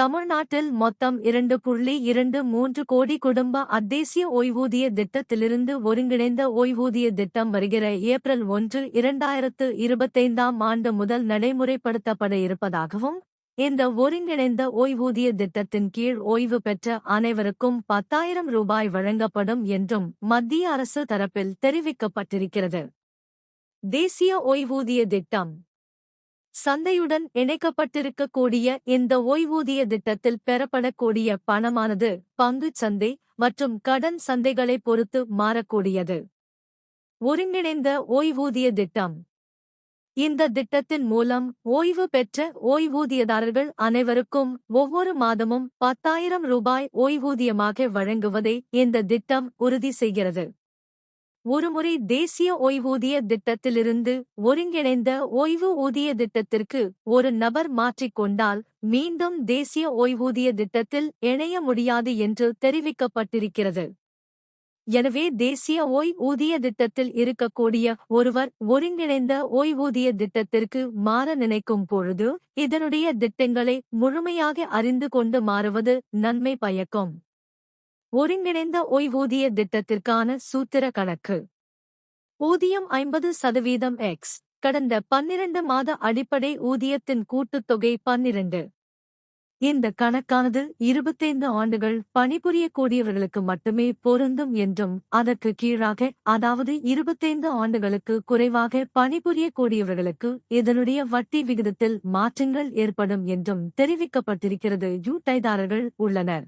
தமிழ்நாட்டில் மொத்தம் இரண்டு புள்ளி இரண்டு மூன்று கோடி குடும்ப அத்தேசிய ஓய்வூதிய திட்டத்திலிருந்து ஒருங்கிணைந்த ஓய்வூதிய திட்டம் வருகிற ஏப்ரல் ஒன்று இரண்டாயிரத்து இருபத்தைந்தாம் ஆண்டு முதல் நடைமுறைப்படுத்தப்பட இருப்பதாகவும் இந்த ஒருங்கிணைந்த ஓய்வூதிய திட்டத்தின் கீழ் ஓய்வு பெற்ற அனைவருக்கும் பத்தாயிரம் ரூபாய் வழங்கப்படும் என்றும் மத்திய அரசு தரப்பில் தெரிவிக்கப்பட்டிருக்கிறது. தேசிய ஓய்வூதிய திட்டம் சந்தையுடன் இணைக்கப்பட்டிருக்கக்கூடிய இந்த ஓய்வூதிய திட்டத்தில் பெறப்படக்கூடிய பணமானது பங்குச் சந்தை மற்றும் கடன் சந்தைகளை பொறுத்து மாறக்கூடியது. ஒருங்கிணைந்த ஓய்வூதிய திட்டம். இந்த திட்டத்தின் மூலம் ஓய்வு பெற்ற ஓய்வூதியதாரர்கள் அனைவருக்கும் ஒவ்வொரு மாதமும் பத்தாயிரம் ரூபாய் ஓய்வூதியமாக வழங்குவதை இந்த திட்டம் உறுதி செய்கிறது. ஒருமுறை தேசிய ஓய்வூதிய திட்டத்திலிருந்து ஒருங்கிணைந்த ஓய்வு ஊதிய திட்டத்திற்கு ஒரு நபர் மாற்றிக்கொண்டால் மீண்டும் தேசிய ஓய்வூதிய திட்டத்தில் இணைய முடியாது என்று தெரிவிக்கப்பட்டிருக்கிறது. எனவே தேசிய ஓய்வூதிய திட்டத்தில் இருக்கக்கூடிய ஒருவர் ஒருங்கிணைந்த ஓய்வூதிய திட்டத்திற்கு மாற நினைக்கும் பொழுது இதனுடைய திட்டங்களை முழுமையாக அறிந்து கொண்டு மாறுவது நன்மை பயக்கும். ஒருங்கிணைந்த ஓய்வூதிய திட்டத்திற்கான சூத்திர கணக்கு. ஊதியம் ஐம்பது சதவீதம் எக்ஸ் கடந்த பன்னிரண்டு மாத அடிப்படை ஊதியத்தின் கூட்டுத்தொகை பன்னிரண்டு. இந்த கணக்கானது இருபத்தைந்து ஆண்டுகள் பணிபுரியக்கூடியவர்களுக்கு மட்டுமே பொருந்தும் என்றும் அதற்கு கீழாக அதாவது இருபத்தைந்து ஆண்டுகளுக்கு குறைவாக பணிபுரியக்கூடியவர்களுக்கு இதனுடைய வட்டி விகிதத்தில் மாற்றங்கள் ஏற்படும் என்றும் தெரிவிக்கப்பட்டிருக்கிறது. யூட்டைதாரர்கள் உள்ளனர்.